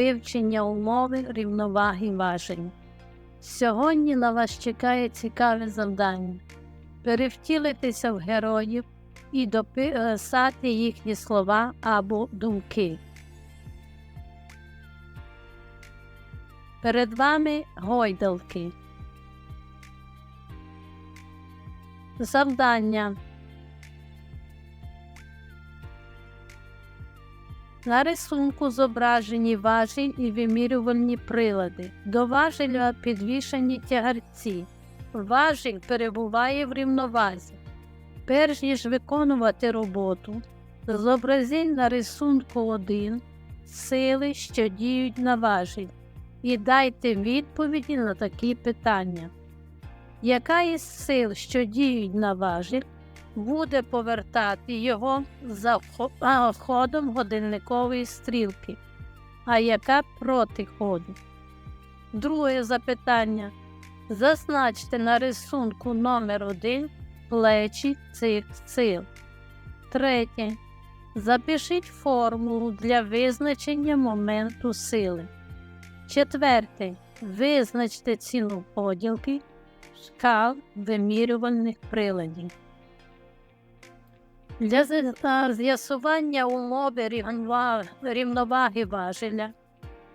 вивчення умови рівноваги важень. Сьогодні на вас чекає цікаве завдання перевтілитися в героїв і дописати їхні слова або думки. Перед вами гойдалки. Завдання. На рисунку зображені важіль і вимірювальні прилади. До важеля підвішені тягарці. Важіль перебуває в рівновазі. Перш ніж виконувати роботу, зобразіть на рисунку 1 сили, що діють на важіль, і дайте відповіді на такі питання. Яка із сил, що діють на важіль, буде повертати його за ходом годинникової стрілки, а яка проти ходу? Друге запитання. Зазначте на рисунку номер 1 плечі цих сил. Третє. Запишіть формулу для визначення моменту сили. Четверте. Визначте ціну поділки шкал вимірювальних приладів. Для з'ясування умови рівнова- рівноваги важеля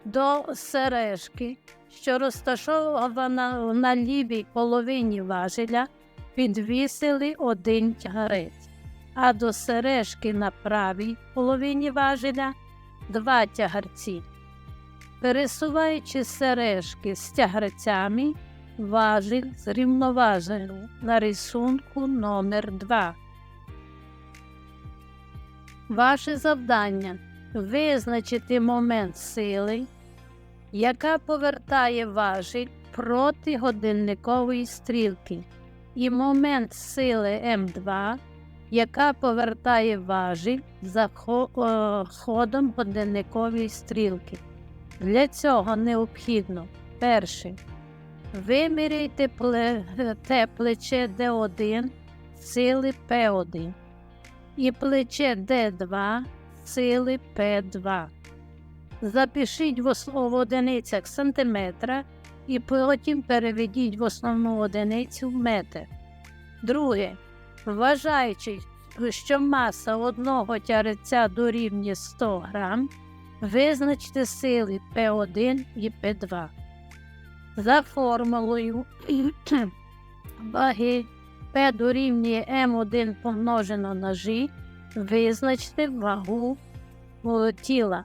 до сережки, що розташована на лівій половині важеля, підвісили один тягарець, а до сережки на правій половині важеля два тягарці. Пересуваючи сережки з тягарцями, важіль зрівноважено на рисунку номер 2 Ваше завдання визначити момент сили, яка повертає важіль проти годинникової стрілки, і момент сили М2, яка повертає важіль за е, ходом годинникової стрілки. Для цього необхідно перше. Виміряйте те плече Д1 сили П1 і плече Д2 сили П2. Запишіть в основу одиницях сантиметра і потім переведіть в основну одиницю в метр. Друге. Вважаючи, що маса одного тяреця дорівнює 100 грам, визначте сили П1 і П2. За формулою ваги П дорівнює М1 помножено на G, визначте вагу тіла.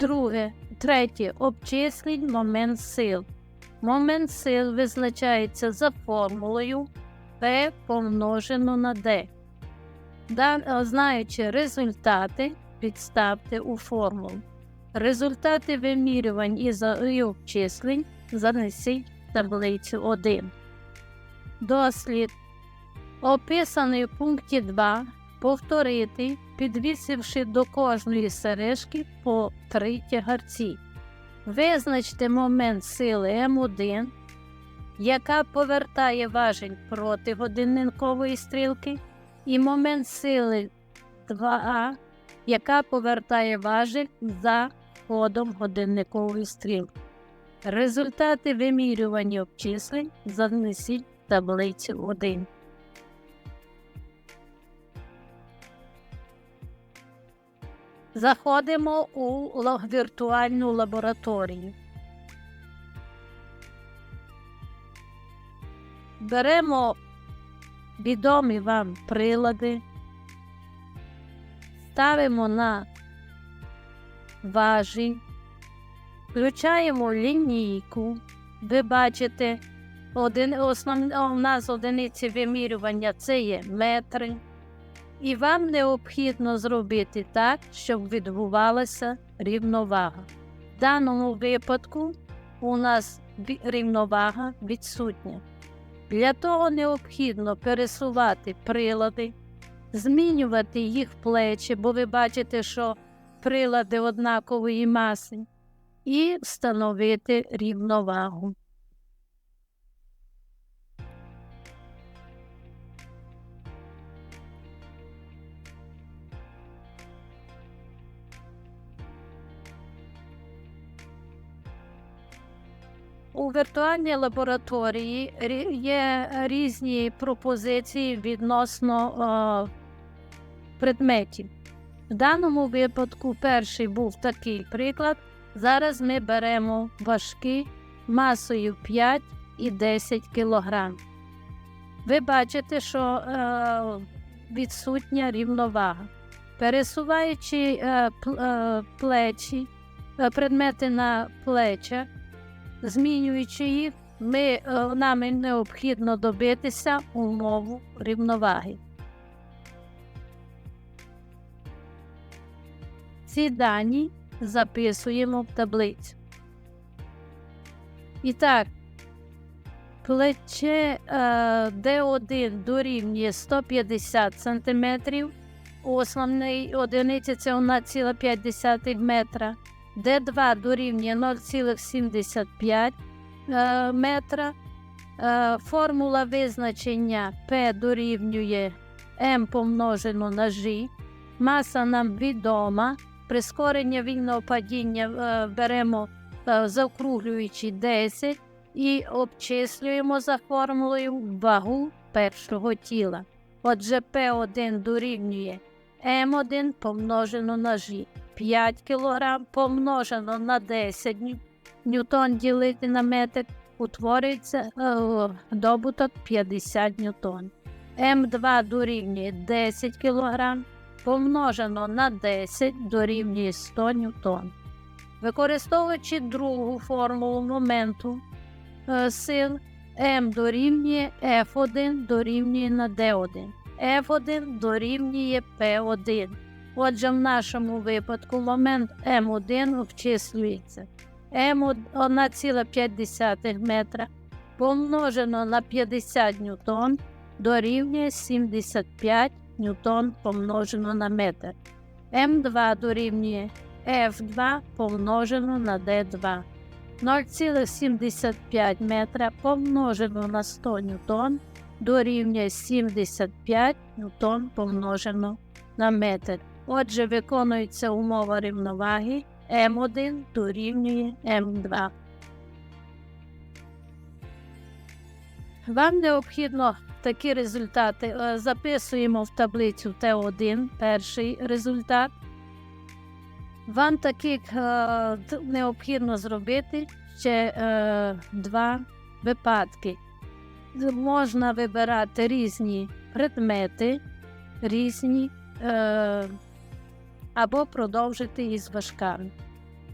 Друге, третє. Обчисліть момент сил. Момент сил визначається за формулою P помножено на D. Да- Знаючи результати, підставте у формулу. Результати вимірювань і обчислень занесіть в таблицю 1. Дослід. Описаний в пункті 2 повторити, підвісивши до кожної сережки по три тягарці. Визначте момент сили М1, яка повертає важіль проти годинникової стрілки, і момент сили 2А, яка повертає важіль за ходом годинникової стрілки. Результати вимірювання обчислень занесіть таблицю 1. Заходимо у віртуальну лабораторію. Беремо відомі вам прилади, ставимо на важіль, включаємо лінійку. Ви бачите, один, основна у нас одиниці вимірювання це є метри. І вам необхідно зробити так, щоб відбувалася рівновага. В даному випадку у нас рівновага відсутня. Для того необхідно пересувати прилади, змінювати їх плечі, бо ви бачите, що прилади однакової маси, і встановити рівновагу. У віртуальній лабораторії є різні пропозиції відносно е, предметів. В даному випадку перший був такий приклад. Зараз ми беремо важкі масою 5 і 10 кг. Ви бачите, що е, відсутня рівновага. Пересуваючи е, е, плечі, е, предмети на плечах, змінюючи їх, ми, е, нам необхідно добитися умову рівноваги. Ці дані записуємо в таблицю. І так, плече е, D1 дорівнює 150 см, основний одиниці це 1,5 метра, D2 дорівнює 0,75 е, метра. Е, формула визначення P дорівнює M помножено на G. Маса нам відома. Прискорення вільного падіння е, беремо заокруглюючи 10 і обчислюємо за формулою вагу першого тіла. Отже, P1 дорівнює М1 помножено на G. 5 кг помножено на 10 ню- ньютон ділити на метр утворюється е, добуток 50 ньютон. М2 дорівнює 10 кг помножено на 10 дорівнює 100 ньютон. Використовуючи другу формулу моменту е, сил, М дорівнює F1 дорівнює на D1. F1 дорівнює P1. Отже, в нашому випадку момент М1 обчислюється М1,5 метра помножено на 50 ньютон дорівнює 75 ньютон помножено на метр. М2 дорівнює F2 помножено на D2. 0,75 метра помножено на 100 ньютон дорівнює 75 ньютон помножено на метр. Отже, виконується умова рівноваги М1 дорівнює М2. Вам необхідно такі результати е, записуємо в таблицю Т1, перший результат. Вам таких е, необхідно зробити ще е, два випадки. Можна вибирати різні предмети, різні або продовжити із важками.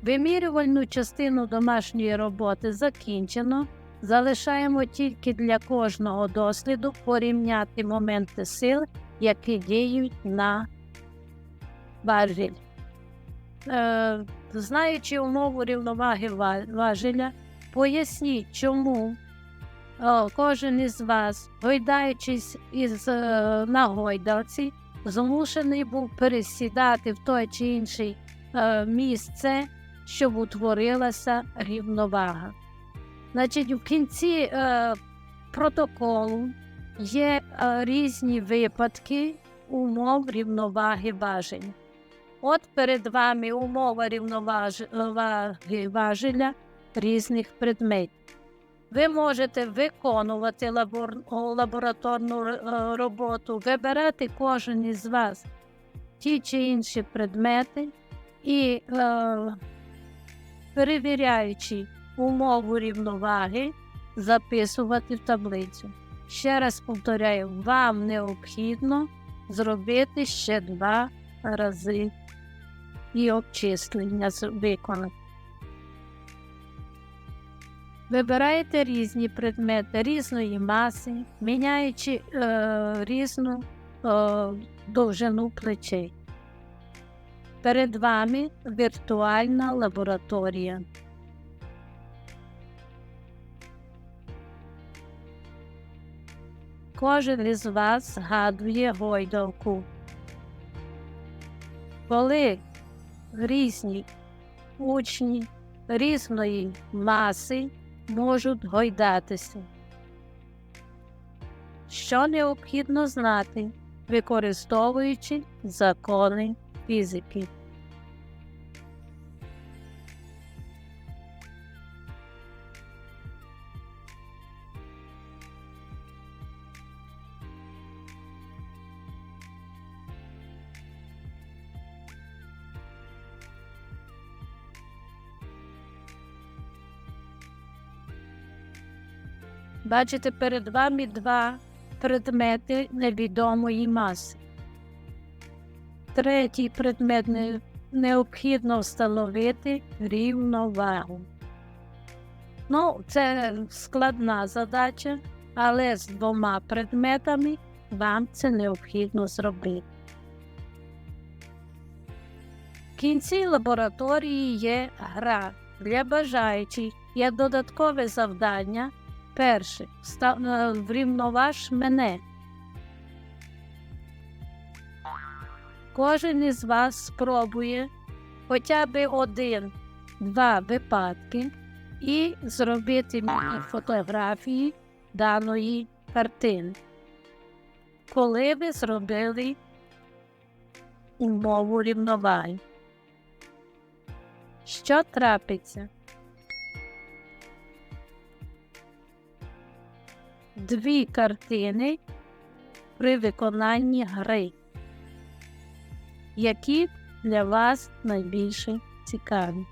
Вимірювальну частину домашньої роботи закінчено. Залишаємо тільки для кожного досліду порівняти моменти сил, які діють на важіль. Е, знаючи умову рівноваги важеля, поясніть, чому е, кожен із вас, гойдаючись із, е, на гойдалці, змушений був пересідати в той чи інший е, місце, щоб утворилася рівновага. Значить, в кінці е, протоколу є е, різні випадки умов рівноваги важень. От перед вами умова рівноваги важеля різних предметів. Ви можете виконувати лабор, лабораторну е, роботу, вибирати кожен із вас ті чи інші предмети і, е, перевіряючи умову рівноваги, записувати в таблицю. Ще раз повторяю, вам необхідно зробити ще два рази і обчислення виконати. Вибираєте різні предмети різної маси, міняючи е, різну е, довжину плечей. Перед вами віртуальна лабораторія. Кожен із вас згадує гойдалку. Коли різні учні різної маси можуть гойдатися. Що необхідно знати, використовуючи закони фізики. Бачите, перед вами два предмети невідомої маси. Третій предмет не- необхідно встановити рівновагу. Ну, це складна задача, але з двома предметами вам це необхідно зробити. В кінці лабораторії є гра. Для бажаючих є додаткове завдання. Перше, е, врівноваж мене. Кожен із вас спробує хоча б один-два випадки і зробити мені фотографії даної картини. Коли ви зробили умову рівноваги. Що трапиться? Дві картини при виконанні гри, які для вас найбільше цікаві.